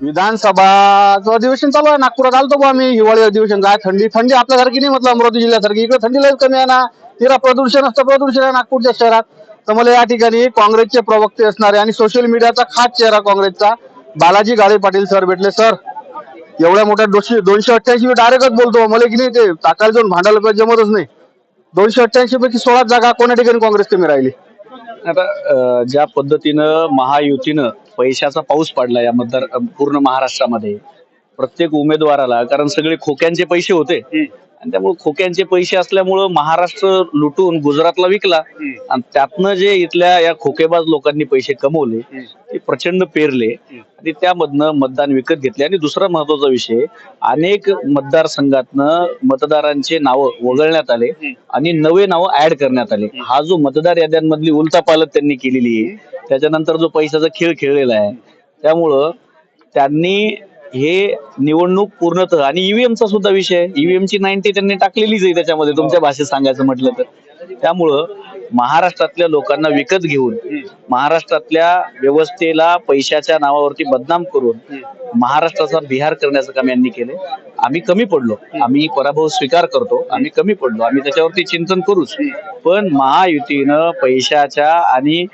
विधानसभाचं अधिवेशन चालू आहे नागपुरात आलतो बुवा आम्ही. हिवाळी अधिवेशन काय थंडी थंडी आपल्यासारखी नाही म्हटलं अमरावती जिल्ह्यासारखी. इकडे थंडी लय कमी आहे ना. तिला प्रदूषण असतं प्रदूषण आहे नागपूरच्या शहरात. तर मला या ठिकाणी काँग्रेसचे प्रवक्ते असणारे आणि सोशल मीडियाचा खास चेहरा काँग्रेसचा बालाजी गाळे पाटील सर भेटले. सर एवढ्या मोठ्या दोनशे दोनशे अठ्ठ्याऐंशी मी डायरेक्टच बोलतो. मला की नाही ते टाकायला जाऊन भांडायला पाहिजे जमतच नाही. दोनशे अठ्ठ्याऐंशी पैकी सोळा जागा कोण्या ठिकाणी काँग्रेस कमी राहिली? आता ज्या पद्धतीनं महायुतीनं पैशाचा पाऊस पडला या मतदार पूर्ण महाराष्ट्रामध्ये प्रत्येक उमेदवाराला कारण सगळे खोक्यांचे पैसे होते. आणि त्यामुळे खोक्यांचे पैसे असल्यामुळं महाराष्ट्र लुटून गुजरातला विकला. आणि त्यातनं जे इथल्या या खोकेबाज लोकांनी पैसे कमवले ते प्रचंड पेरले आणि त्यामधनं मतदान विकत घेतले. आणि दुसरा महत्त्वाचा विषय अनेक मतदारसंघातनं मतदारांचे नावं वगळण्यात आले आणि नवे नावं ऍड करण्यात आले. हा जो मतदार याद्यांमधली उलथापालत त्यांनी केलेली आहे. त्याच्यानंतर जो पैशाचा खेळ खेळलेला आहे. त्यामुळं त्यांनी हे निवडणूक पूर्णतः आणि ईव्हीएमचा सुद्धा विषय ईव्हीएमची नाईन्टी त्यांनी टाकलेलीच आहे त्याच्यामध्ये तुमच्या भाषेत सांगायचं म्हटलं तर. त्यामुळं महाराष्ट्रातल्या लोकांना विकत घेऊन महाराष्ट्रातल्या व्यवस्थेला पैशाच्या नावावरती बदनाम करून महाराष्ट्राचा बिहार करण्याचं काम यांनी केलं आम्ही कमी पडलो. आम्ही पराभव स्वीकार करतो. आम्ही कमी पडलो. आम्ही त्याच्यावरती चिंतन करूच. पण महायुतीनं पैशाच्या आणि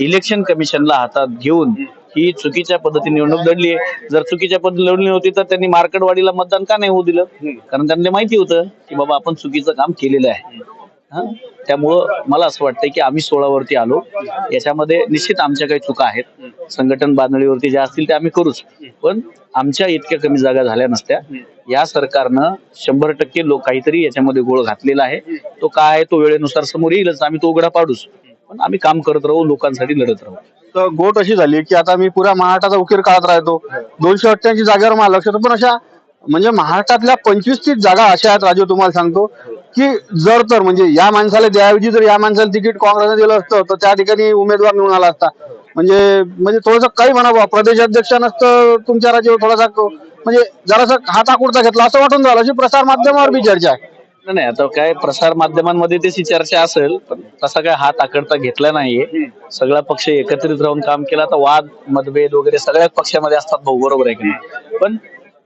इलेक्शन कमिशनला हातात घेऊन ही चुकीच्या पद्धतीने निवडणूक लढली आहे. जर चुकीच्या पद्धतीने लढली होती तर त्यांनी मार्केटवाडीला मतदान का नाही होऊ दिलं? कारण त्यांना माहिती होतं की बाबा आपण चुकीचं काम केलेलं आहे. त्यामुळं मला असं वाटतंय की आम्ही सोळावरती आलो. याच्यामध्ये निश्चित आमच्या काही चुका आहेत. संघटन बांधणीवरती ज्या असतील त्या आम्ही करूच. पण आमच्या इतक्या कमी जागा झाल्या नसत्या. या सरकारनं शंभर टक्के लोक काहीतरी याच्यामध्ये गोळ घातलेला आहे. तो काय आहे तो वेळेनुसार समोर येईलच. आम्ही तो उघडा पाडूच. पण आम्ही काम करत राहू लोकांसाठी लढत राहू. तर गोट अशी झाली की आता मी पुऱ्या महाराष्ट्राचा उकीर काढत राहतो. दोनशे अठ्ठ्याऐंशी जागेवर मला लक्ष पण अशा म्हणजे महाराष्ट्रातल्या पंचवीस तीस जागा अशा आहेत राजू तुम्हाला सांगतो की जर तर म्हणजे या माणसाला द्याऐवजी जर या माणसाला तिकीट काँग्रेसने दिलं असतं तर त्या ठिकाणी उमेदवार निवडून आला असता. म्हणजे म्हणजे थोडस काही म्हणा प्रदेशाध्यक्ष नसतं तुमच्या राज्यावर थोडासा म्हणजे जरासा हात आकुडता घेतला असं वाटून झालं अशी प्रसार माध्यमावर बी चर्चा आहे. नाही, नाही आता काय प्रसार माध्यमांमध्ये त्याची चर्चा असेल पण तसा काय हात आकडता घेतला नाहीये. सगळा पक्ष एकत्रित राहून काम केला. तर वाद मतभेद वगैरे सगळ्याच पक्षामध्ये असतात भाऊ बरोबर आहे की नाही? पण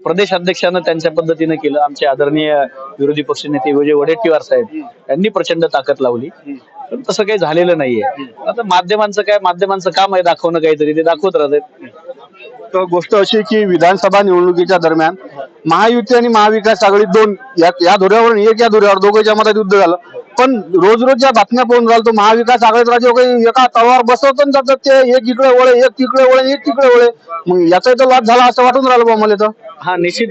प्रदेश अध्यक्षानं त्यांच्या पद्धतीने केलं. आमचे आदरणीय विरोधी पक्ष नेते विजय वडेट्टीवार साहेब यांनी प्रचंड ताकद लावली. पण तसं काही झालेलं नाहीये. आता माध्यमांचं काय माध्यमांचं काम आहे दाखवणं काहीतरी ते दाखवत राहतात. तर गोष्ट अशी की विधानसभा निवडणुकीच्या दरम्यान महायुती आणि महाविकास आघाडी दोन या या धुऱ्यावर एक या धुऱ्यावर दोघांच्या मधात युद्ध झालं. पण रोज रोज ज्या बातम्या पाहून राहिलो तो महाविकास आघाडीत राज्य काही एका तवावर बसवत जातात ते एक इकडे वळे एक तिकडे वळे एक तिकडे वळे. मग याचा तर लॉस झाला असं वाटून राहिलं बा मला तर हा निश्चित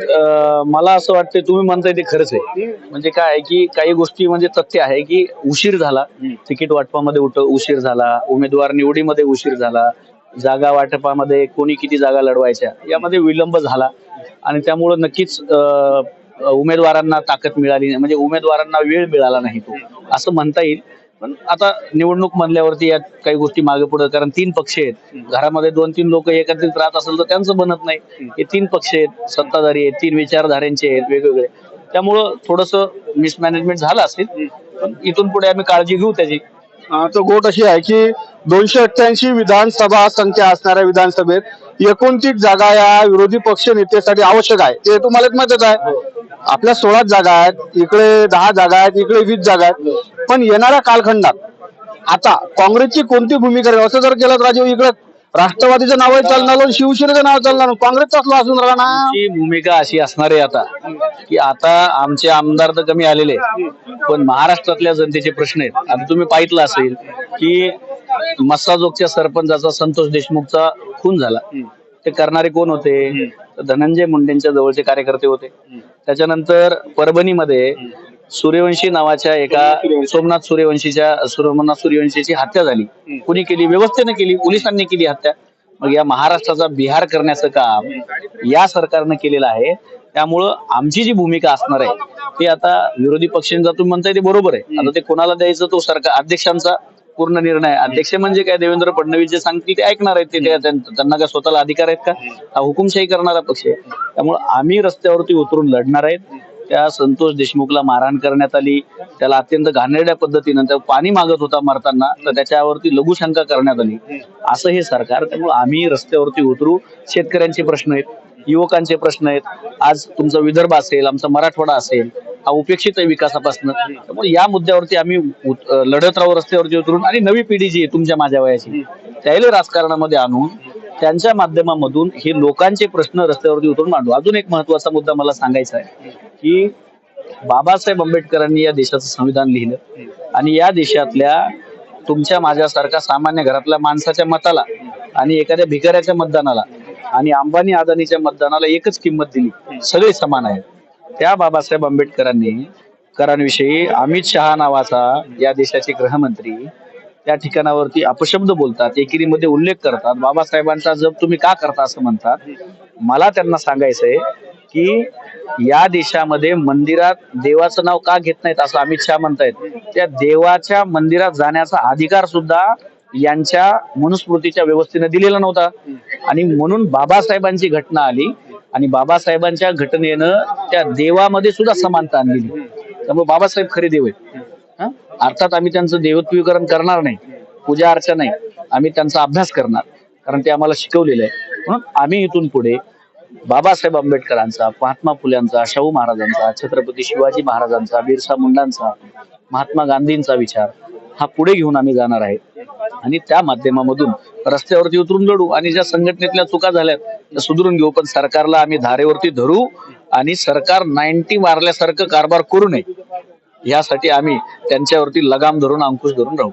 मला असं वाटतंय तुम्ही म्हणताय ते खरंच आहे. म्हणजे काय आहे की काही गोष्टी म्हणजे तथ्य आहे की उशीर झाला. तिकीट वाटपामध्ये उठ उशीर झाला. उमेदवार निवडीमध्ये उशीर झाला. जागा वाटपामध्ये कोणी किती जागा लढवायच्या यामध्ये विलंब झाला. आणि त्यामुळं नक्कीच उमेदवारांना ताकद मिळाली नाही. म्हणजे उमेदवारांना वेळ मिळाला नाही तो. असं म्हणता येईल. पण आता निवडणूक म्हणल्यावरती यात काही गोष्टी मागे पुढे कारण तीन पक्ष आहेत. घरामध्ये दोन तीन लोक एकत्रित राहत असेल तर त्यांचं बनत नाही. हे तीन पक्ष आहेत सत्ताधारी आहेत तीन विचारधाऱ्यांचे आहेत वेगवेगळे. त्यामुळं थोडस मिसमॅनेजमेंट झालं असेल. पण इथून पुढे आम्ही काळजी घेऊ त्याची. तर गोट अशी आहे की दोनशे अठ्ठ्याऐंशी विधानसभा संख्या असणाऱ्या विधानसभेत एकोणतीस जागा या विरोधी पक्ष नेतेसाठी आवश्यक आहे. ते तुम्हाला माहितच आहे. आपल्या सोळा जागा आहेत इकडे दहा जागा आहेत इकडे वीस जागा आहेत. पण येणाऱ्या कालखंडात आता काँग्रेसची कोणती भूमिका असं जर केलं तर राजीव इकडे राष्ट्रवादीचं नाव चालणार शिवसेनेचं नाव चालणार. काँग्रेसचाच लॉस होऊन राहिला ना. आमची भूमिका अशी असणार आहे आता की आता आमचे आमदार तर कमी आलेले. पण महाराष्ट्रातल्या जनतेचे प्रश्न आहेत. आता तुम्ही पाहितलं असेल की मस्साजोगच्या सरपंचाचा संतोष देशमुखचा खून झाला. ते करणारे कोण होते? तर धनंजय मुंडेंच्या जवळचे कार्यकर्ते होते. त्याच्यानंतर परभणीमध्ये सूर्यवंशी नावाच्या एका सोमनाथ सूर्यवंशीच्या सोमनाथ सूर्यवंशीची हत्या झाली. कुणी केली? व्यवस्थेने केली. पोलिसांनी केली हत्या. मग या महाराष्ट्राचा बिहार करण्याचं काम या सरकारनं केलेलं आहे. त्यामुळं आमची जी भूमिका असणार आहे ते आता विरोधी पक्षांचा तुम्ही म्हणताय ते बरोबर आहे. आता ते कोणाला द्यायचं? तो सरकार अध्यक्षांचा पूर्ण निर्णय. अध्यक्ष म्हणजे काय? देवेंद्र फडणवीस जे सांगतील ते ऐकणार आहेत. ते ते- त्यां- त्यांना काय स्वतःला अधिकार आहेत का? हा हुकुमशाही करणारा पक्ष आहे. त्यामुळे आम्ही रस्त्यावरती उतरून लढणार आहेत. त्या संतोष देशमुखला मारहाण करण्यात आली. त्याला अत्यंत घाणेरड्या पद्धतीनं त्या पाणी मागत होता मारताना तर त्याच्यावरती लघुशंका करण्यात आली. असं हे सरकार त्यामुळे आम्ही रस्त्यावरती उतरू. शेतकऱ्यांचे प्रश्न आहेत युवकांचे प्रश्न आहेत. आज तुमचा विदर्भ असेल आमचा मराठवाडा असेल हा उपेक्षित आहे विकासापासून. त्यामुळे या मुद्द्यावरती आम्ही लढत राहू रस्त्यावरती उतरून आणि नवी पिढी जी आहे तुमच्या माझ्या वयाची त्याला राजकारणामध्ये आणून त्यांच्या माध्यमामधून हे लोकांचे प्रश्न रस्त्यावरती उतरून मांडू. अजून एक महत्त्वाचा मुद्दा मला सांगायचा आहे की बाबासाहेब आंबेडकरांनी या देशाचं संविधान लिहिलं. आणि या देशातल्या तुमच्या माझ्यासारख्या सामान्य घरातल्या माणसाच्या मताला आणि एखाद्या भिकाऱ्याच्या मतदानाला आणि अंबानी अदानीच्या मतदानाला एकच किंमत दिली. सगळे समान आहेत. त्या बाबासाहेब आंबेडकरांनी करांविषयी अमित शहा नावाचा या देशाचे गृहमंत्री त्या ठिकाणावरती अपशब्द बोलतात एकेरीमध्ये उल्लेख करतात. बाबासाहेबांचा जप तुम्ही का करता असं म्हणतात? मला त्यांना सांगायचंय की या देशामध्ये मंदिरात देवाचं नाव का घेत नाहीत असं अमित शहा म्हणतायत. त्या देवाच्या मंदिरात जाण्याचा अधिकार सुद्धा यांच्या मनुस्मृतीच्या व्यवस्थेने दिलेला नव्हता. आणि म्हणून बाबासाहेबांची घटना आली आणि बाबासाहेबांच्या घटनेनं त्या देवामध्ये सुद्धा समानता आणलेली त्यामुळे बाबासाहेब खरे देव आहेत. अर्थात आम्ही त्यांचं देवत्वीकरण करणार नाही. पूजा अर्चा नाही. आम्ही त्यांचा अभ्यास करणार. कारण ते आम्हाला शिकवलेलं आहे. म्हणून आम्ही इथून पुढे बाबासाहेब आंबेडकरांचा महात्मा फुल्यांचा शाहू महाराजांचा छत्रपती शिवाजी महाराजांचा बिरसा मुंडांचा महात्मा गांधींचा विचार हा पुढे घेऊन आम्ही जाणार आहे. आणि त्या माध्यमामधून रस्त्यावरती उतरून लढू आणि ज्या संघटनेतल्या चुका झाल्यात त्या सुधरून घेऊ. पण सरकारला आम्ही धारेवरती धरू आणि सरकार नाईन्टी मारल्यासारखं कारभार करू नये. यासाठी आम्ही त्यांच्यावरती लगाम धरून अंकुश धरून राहू.